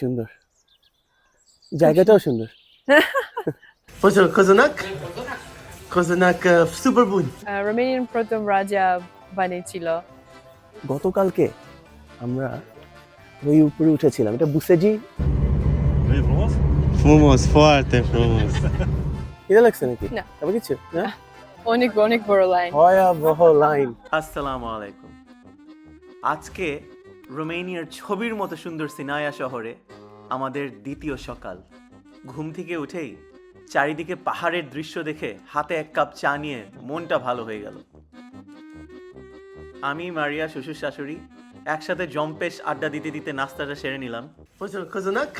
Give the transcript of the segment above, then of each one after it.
সুন্দর। জায়গাটাও সুন্দর। Pozdro, Kozonak? Kozonak Superboon. Romanian প্রথম রাজা বানিয়েছিল গতকালকে আমরা ওই উপরে উঠেছিলাম। এটা বুসেজি? Frumos, foarte frumos. এটা লাগছে নাকি? না। তারপর কিছু? না? অনেক অনেক বড় লাইন ভয়াবহ লাইন আসসালামু আলাইকুম। আজকে রোমেনিয়ার ছবির মতো সুন্দর সিনায়া শহরে আমাদের দ্বিতীয় সকাল। ঘুম থেকে উঠেই চারিদিকে পাহাড়ের দৃশ্য দেখে হাতে এক কাপ চা নিয়ে মনটা ভালো হয়ে গেল। আমি মারিয়া শ্বশুর শাশুড়ি একসাথে জম্পেশ আড্ডা দিতে দিতে নাস্তাটা সেরে নিলাম। কোজনাক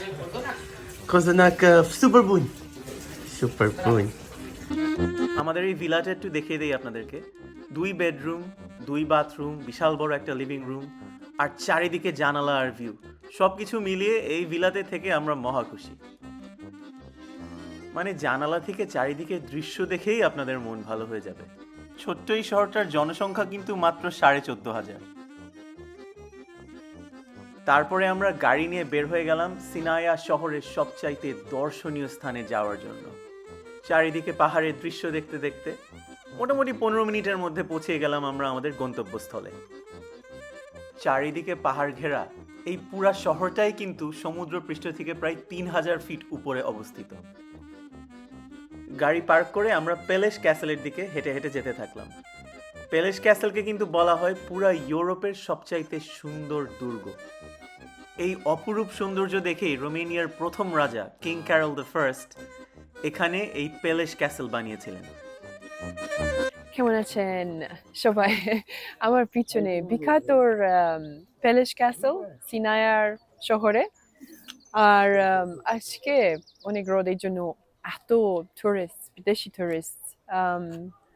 কোজনাক সুপারবুন সুপারবুন আমাদের এই ভিলাটা একটু দেখিয়ে দেই আপনাদেরকে। দুই বেডরুম দুই বাথরুম বিশাল বড় একটা লিভিং রুম আর চারিদিকে জানালা আর ভিউ সবকিছু মিলিয়ে এই ভিলাতে থেকে আমরা মহা খুশি। মানে জানালা থেকে চারিদিকে দৃশ্য দেখেই আপনাদের মন ভালো হয়ে যাবে। ছোট্ট এই শহরটার জনসংখ্যা কিন্তু মাত্র সাড়ে চোদ্দ হাজার। তারপরে আমরা গাড়ি নিয়ে বের হয়ে গেলাম সিনায়া শহরের সবচাইতে দর্শনীয় স্থানে যাওয়ার জন্য। চারিদিকে পাহাড়ের দৃশ্য দেখতে দেখতে মোটামুটি পনেরো মিনিটের মধ্যে পৌঁছে গেলাম আমরা আমাদের গন্তব্যস্থলে। চারিদিকে পাহাড় ঘেরা, এই পুরা শহরটাই কিন্তু সমুদ্র পৃষ্ঠ থেকে প্রায় তিন হাজার ফিট উপরে অবস্থিত। গাড়ি পার্ক করে আমরা প্যালেস ক্যাসেলের দিকে হেঁটে হেঁটে যেতে থাকলাম। প্যালেস ক্যাসেলকে কিন্তু বলা হয় পুরা ইউরোপের সবচাইতে সুন্দর দুর্গ। এই অপরূপ সৌন্দর্য দেখেই রোমেনিয়ার প্রথম রাজা, কিং ক্যারল দ্য ফার্স্ট এখানে এই প্যালেস ক্যাসেল বানিয়েছিলেন। কেমন আছেন সবাই? আমার পিছনে বিখ্যাত প্যালেস ক্যাসেল সিনায়ার শহরে। আর আজকে অনেক রোদ এই জন্য এত টুরিস্ট বিদেশি টুরিস্ট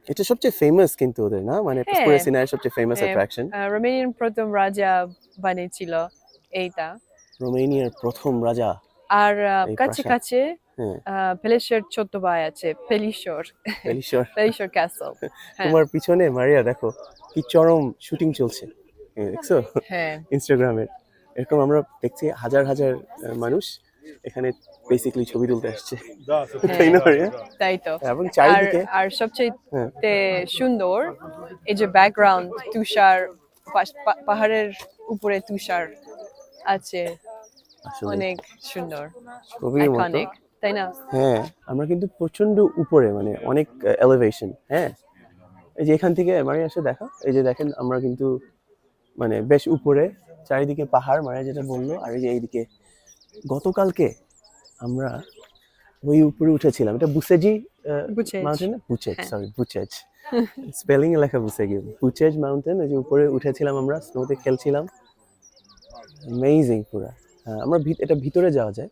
এটা সবচেয়ে ফেমাস কিন্তু ওদের না? মানে হ্যাঁ। পুরো সিনার সবচেয়ে ফেমাস হ্যাঁ। অ্যাট্রাকশন রোমেনিয়ান প্রথম রাজা বানিয়েছিল এইটা। রোমেনিয়ার প্রথম রাজা আর কাছে কাছে হ্যাঁ পেলেশের ছোট্ট ভাই আছে পেলিশোর পেলিশর পেলিশোর ক্যাসেল হ্যাঁ। তোমার পিছনে মারিয়া দেখো কি চরম শুটিং চলছে। দেখছ? হ্যাঁ। ইনস্টাগ্রামের এরকম আমরা দেখছি হাজার হাজার মানুষ এখানে বেসিক্যালি ছবি তুলতে আসছে। তাই না তাই তো। এবং আর চারিদিকে আর সবচেয়ে হ্যাঁ। সুন্দর এই যে ব্যাকগ্রাউন্ড তুষার পাহাড়ের উপরে তুষার আছে। অনেক সুন্দর মতো। আইকনিক তাই না? হ্যাঁ আমরা কিন্তু প্রচণ্ড উপরে মানে অনেক এলিভেশন হ্যাঁ? এই যে এখান থেকে মারিয়া এসে দেখা। এই যে দেখেন আমরা কিন্তু মানে বেশ উপরে চারিদিকে পাহাড় মারিয়া যেটা বলল আর এই যে এইদিকে। গতকালকে আমরা ওই উপরে উঠেছিলাম। এটা বুসেজি। মাউন্টেন বুচেজ। হ্যাঁ। সরি বুচেজ। স্পেলিং লেখা বুসেজি বুচেজ মাউন্টেন ওই যে উপরে উঠেছিলাম আমরা স্নোতে খেলছিলাম। অ্যামেজিং পুরা। হ্যাঁ, আমরা এটা ভিতরে যাওয়া যায়।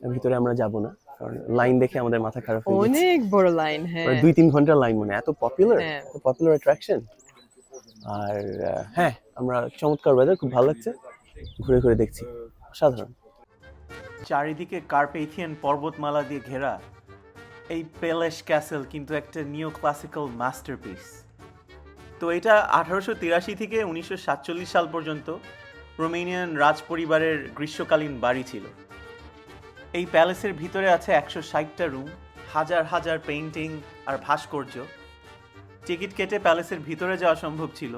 ভিতরে আমরা যাব না কারণ লাইন দেখে আমাদের মাথা খারাপ হয়ে গেছে। অনেক বড় লাইন হ্যাঁ। দুই তিন ঘণ্টার লাইন মানে এত পপুলার হ্যাঁ। এত পপুলার অ্যাট্রাকশন আর হ্যাঁ আমরা চমৎকার ওয়েদার খুব ভালো লাগছে। ঘুরে ঘুরে দেখছি। সাধারণ চারিদিকে কার্পেথিয়ান পর্বতমালা দিয়ে ঘেরা। এই পেলেশ ক্যাসেল কিন্তু একটা নিও ক্লাসিক্যাল মাস্টারপিস তো এটা আঠারোশো তিরাশি থেকে উনিশশো সাতচল্লিশ সাল পর্যন্ত রোমেনিয়ান রাজ পরিবারের গ্রীষ্মকালীন বাড়ি ছিল। এই প্যালেসের ভিতরে আছে একশো ষাটটা রুম হাজার হাজার পেইন্টিং আর ভাস্কর্য। টিকিট কেটে প্যালেসের ভিতরে যাওয়া সম্ভব ছিল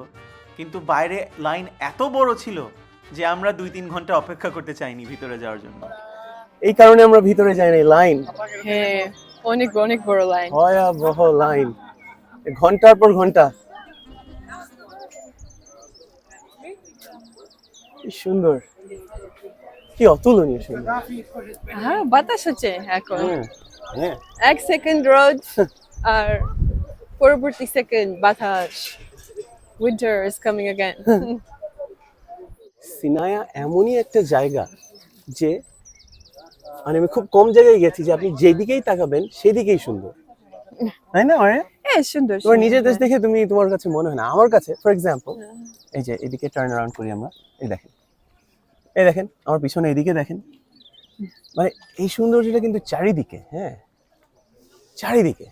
কিন্তু বাইরে লাইন এত বড় ছিল যে আমরা দুই তিন ঘণ্টা অপেক্ষা করতে চাইনি ভিতরে যাওয়ার জন্য। এই কারণে আমরা ভিতরে যাই না লাইন। হ্যাঁ অনেক অনেক বড় লাইন। ভয়াবহ লাইন। ঘণ্টার পর ঘণ্টা। কি সুন্দর। কি অতুলনীয় সুন্দর হ্যাঁ বাতাস হচ্ছে এখন। হ্যাঁ হ্যাঁ। এক সেকেন্ড রোদ আর পরবর্তী সেকেন্ড বাতাস। Winter is coming again Sinaia এমনই একটা জায়গা যে মানে আমি খুব কম জায়গায় গেছি যে আপনি যেদিকেই তাকাবেন সেদিকেই সুন্দর। তাই না মানে হ্যাঁ সুন্দর তোমার নিজের দেশ হ্যাঁ। দেখে তুমি তোমার কাছে মনে হয় না। আমার কাছে ফর এক্সাম্পল এই যে এদিকে টার্ন অ্যারাউন্ড করি আমরা এই দেখেন। এই দেখেন আমার পিছনে এদিকে দেখেন। মানে এই সৌন্দর্যটা কিন্তু চারিদিকে হ্যাঁ? চারিদিকে।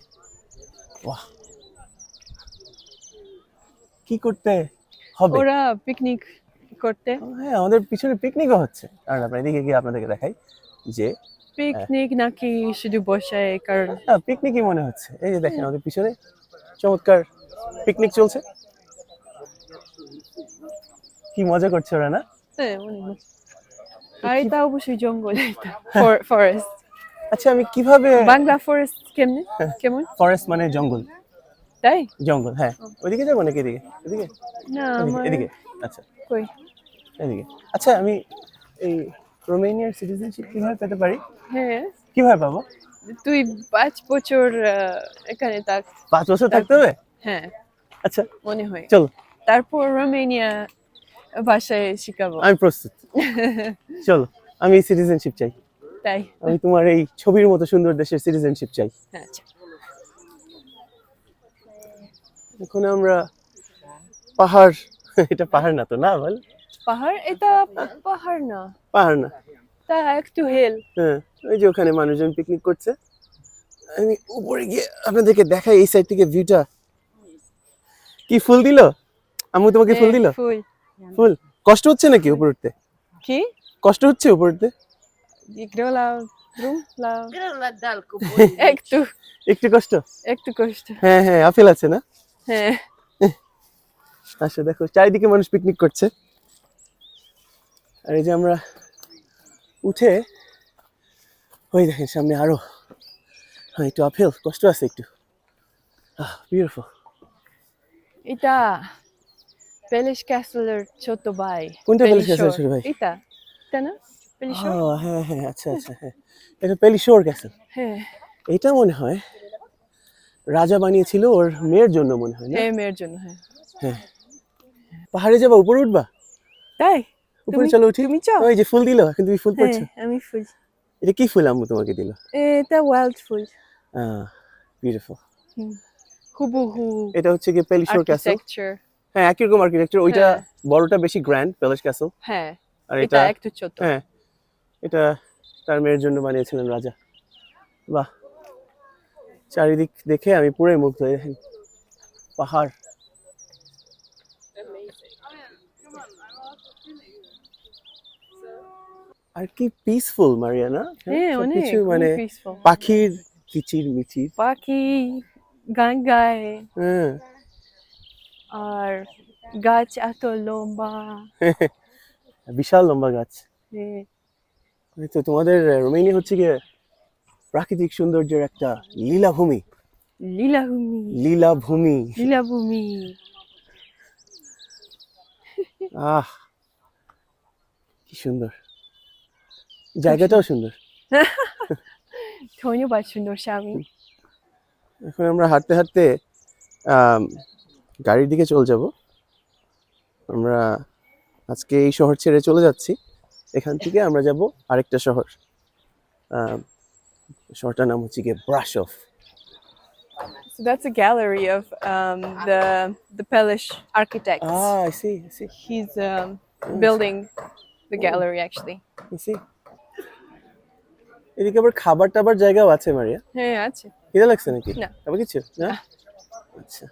বাহ! কি করতে হবে? ওরা পিকনিক করতে। হ্যাঁ আমাদের পিছনে পিকনিকও হচ্ছে। আর আপনার এদিকে গিয়ে আপনাদেরকে দেখাই যে পিকনিক নাকি শুধু বসে কারণ হ্যাঁ পিকনিকই মনে হচ্ছে। এই যে দেখেন আমাদের পিছনে চমৎকার পিকনিক চলছে। কি মজা করছে ওরা না? হ্যাঁ, অনেক মজা। আর এটা অবশ্যই জঙ্গল এটা ফরেস্ট আচ্ছা আমি কীভাবে বাংলা ফরেস্ট কেমনে? কেমন? ফরেস্ট মানে জঙ্গল। তাই? জঙ্গল হ্যাঁ। ওইদিকে যাব নাকি এদিকে? এদিকে? না এদিকে, আচ্ছা। কই? এদিকে। আচ্ছা আমি এই রোমেনিয়ার সিটিজেনশিপ কীভাবে পেতে পারি? হ্যাঁ। কীভাবে পাবো? তুই পাঁচ বছর এখানে থাক। পাঁচ বছর থাকতে হবে? হ্যাঁ। আচ্ছা। মনে হয়। চলো। তারপর রোমেনিয়া ভাষায় শিখাবো। আমি প্রস্তুত। চলো আমি সিটিজেনশিপ চাই। তাই? আমি তোমার এই ছবির মতো সুন্দর দেশের সিটিজেনশিপ চাই। হ্যাঁ আচ্ছা। এখন আমরা পাহাড় এটা পাহাড় না তো না বল? পাহাড় এটা পাহাড় না। পাহাড় না। তা একটু হেল হ্যাঁ ওই যে ওখানে মানুষজন পিকনিক করছে। আমি উপরে গিয়ে আপনাদেরকে দেখাই এই সাইড থেকে ভিউটা কি ফুল দিল? আমি তোমাকে ফুল দিল? ফুল। ফুল? কষ্ট হচ্ছে নাকি উপর উঠতে? কি? কষ্ট হচ্ছে উপর উঠতে. একটু। একটু কষ্ট? একটু কষ্ট। হ্যাঁ হ্যাঁ আপেল আছে না? হ্যাঁ। আচ্ছা দেখো চারিদিকে মানুষ পিকনিক করছে। আর এই যে আমরা উঠে ওই দেখেন সামনে আরও। হ্যাঁ একটু আপেল কষ্ট আছে একটু। বিউটিফুল এটা পেলিশ ক্যাসেলের ছোট ভাই কোনটা পেলিশ। ছোট ভাই? এটা এটা না? ও হ্যাঁ হ্যাঁ আচ্ছা আচ্ছা হ্যাঁ। এটা পেলিশোর ক্যাসেল হ্যাঁ। এটা মনে হয় রাজা বানিয়েছিল ওর মেয়ের জন্য মনে হয় না? হ্যাঁ মেয়ের জন্য হ্যাঁ। হ্যাঁ। পাহাড়ে যাবা উপরে উঠবা? তাই? উপরে চলো উঠি। তুমি চাও? ওই যে ফুল দিল এখন তুমি ফুল হ্যাঁ পড়ছো আমি ফুল। এটা কি ফুল আম্মু তোমাকে দিল? এটা ওয়াইল্ড ফুল। আহ বিউটিফুল হুবহু এটা হচ্ছে কি পেলিশোর ক্যাসেল হ্যাঁ একই রকম আর্কিটেকচার ওইটা হ্যাঁ। বড়টা বেশি গ্র্যান্ড প্যালেস ক্যাসেল হ্যাঁ আর এটা একটু ছোট হ্যাঁ এটা তার মেয়ের জন্য বানিয়েছিলেন রাজা। বাহ। চারিদিক দেখে আমি পুরোই মুগ্ধ হয়ে দেখেন পাহাড়। আর কি পিসফুল মারিয়ানা হ্যাঁ অনেক সবকিছু মানে পাখির কিচির মিচির পাখি গান গায়। হ্যাঁ। আর গাছ এত লম্বা। বিশাল লম্বা গাছ। তো তোমাদের রোমেনিয়া হচ্ছে গিয়ে প্রাকৃতিক সৌন্দর্যের একটা লীলাভূমি। লীলাভূমি। লীলাভূমি। লীলাভূমি। আহ কি সুন্দর। জায়গাটাও সুন্দর। ধন্যবাদ সুন্দর স্বামী। এখন আমরা হাঁটতে হাঁটতে গাড়ির দিকে চলে যাব। আমরা আজকে এই শহর ছেড়ে চলে যাচ্ছি। এখান থেকে আমরা যাব আরেকটা শহর। শহরটার নাম হচ্ছে গিয়ে Brasov So that's a gallery of um, the the Polish architects. Ah I see I see He's um, building the gallery actually. I see এদিকে আবার খাবার টাবার জায়গাও আছে মারিয়া। হ্যাঁ আছে। খিদে লাগছে নাকি? না। খাবার কিছু? না। আচ্ছা।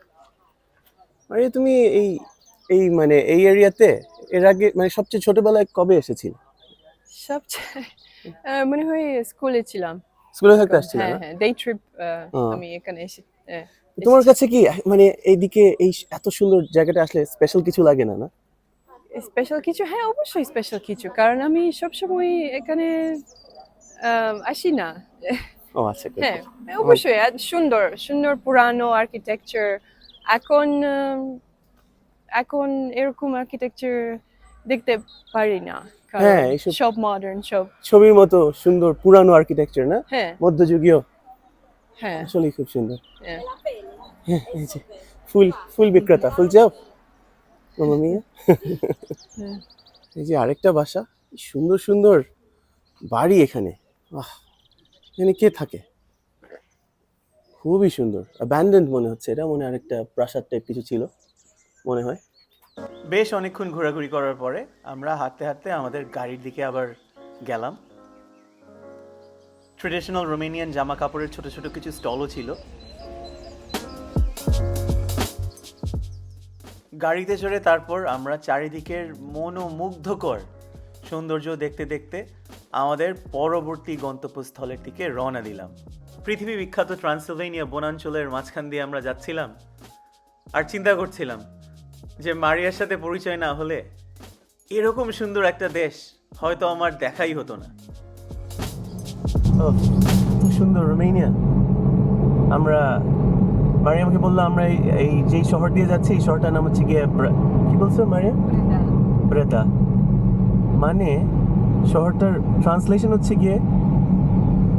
আরে তুমি এই এই মানে এই এরিয়াতে এর আগে মানে সবচেয়ে ছোটবেলায় কবে এসেছিল? সবচেয়ে মনে হয় স্কুলে ছিলাম। স্কুলে থাকতে আসছিল হ্যাঁ হ্যাঁ ডে ট্রিপ আমি এখানে এসে তোমার কাছে কি মানে এইদিকে এই এত সুন্দর জায়গাটা আসলে স্পেশাল কিছু লাগে না না? স্পেশাল কিছু হ্যাঁ অবশ্যই স্পেশাল কিছু। কারণ আমি সবসময় এখানে আসি না। ও আচ্ছা হ্যাঁ অবশ্যই সুন্দর সুন্দর পুরানো আর্কিটেকচার এখন এখন এরকম আর্কিটেকচার দেখতে পারি না হ্যাঁ, সব মডার্ন সব ছবির মতো সুন্দর পুরানো আর্কিটেকচার না? হ্যাঁ। মধ্যযুগীয়। হ্যাঁ। আসলেই খুব সুন্দর। হ্যাঁ। হ্যাঁ, এই যে ফুল ফুল বিক্রেতা। ফুল চাও? মামা মিয়া? হুম। এই যে আরেকটা বাসা সুন্দর সুন্দর বাড়ি এখানে। আহ এখানে কে থাকে? খুবই সুন্দর। অ্যাবান্ডেন্ট মনে হচ্ছে এটা, মনে আরেকটা প্রাসাদ টাইপ কিছু ছিল, মনে হয়। বেশ অনেকক্ষণ ঘোরাঘুরি করার পরে আমরা হাঁটতে হাঁটতে আমাদের গাড়ির দিকে আবার গেলাম। ট্রেডিশনাল রোমেনিয়ান জামা কাপড়ের ছোট ছোট কিছু স্টলও ছিল। গাড়িতে চড়ে তারপর আমরা চারিদিকের মনোমুগ্ধকর সৌন্দর্য দেখতে দেখতে আমাদের পরবর্তী গন্তব্যস্থলের দিকে রওনা দিলাম। পৃথিবী বিখ্যাত ট্রান্সিলভেনিয়া বনাঞ্চলের মাঝখান দিয়ে আমরা যাচ্ছিলাম আর চিন্তা করছিলাম যে মারিয়ার সাথে পরিচয় না হলে এরকম সুন্দর একটা দেশ হয়তো আমার দেখাই হতো না। ও খুব সুন্দর রোমেনিয়া। আমরা মারিয়ামকে বলল আমরা এই- এই যেই শহর দিয়ে যাচ্ছি এই শহরটার নাম হচ্ছে গিয়ে কি বলছো মারিয়াম ব্রেতা। মানে শহরটার ট্রান্সলেশন হচ্ছে গিয়ে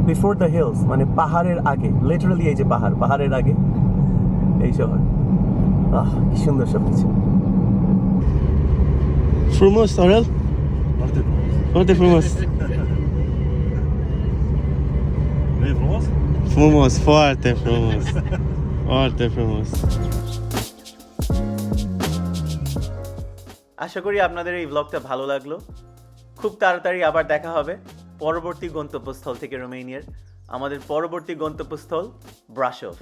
বিফোর দ্য হিলস মানে পাহাড়ের আগে লিটারালি এই যে পাহাড় পাহাড়ের আগে এই শহর আহ কি সুন্দর সব কিছু Frumos, Aurel? Foarte frumos. Nu e frumos? Frumos, foarte frumos. Foarte frumos. আশা করি আপনাদের এই ব্লগটা ভালো লাগল খুব তাড়াতাড়ি আবার দেখা হবে পরবর্তী গন্তব্যস্থল থেকে রোমেনিয়ার। আমাদের পরবর্তী গন্তব্যস্থল ব্রাশভ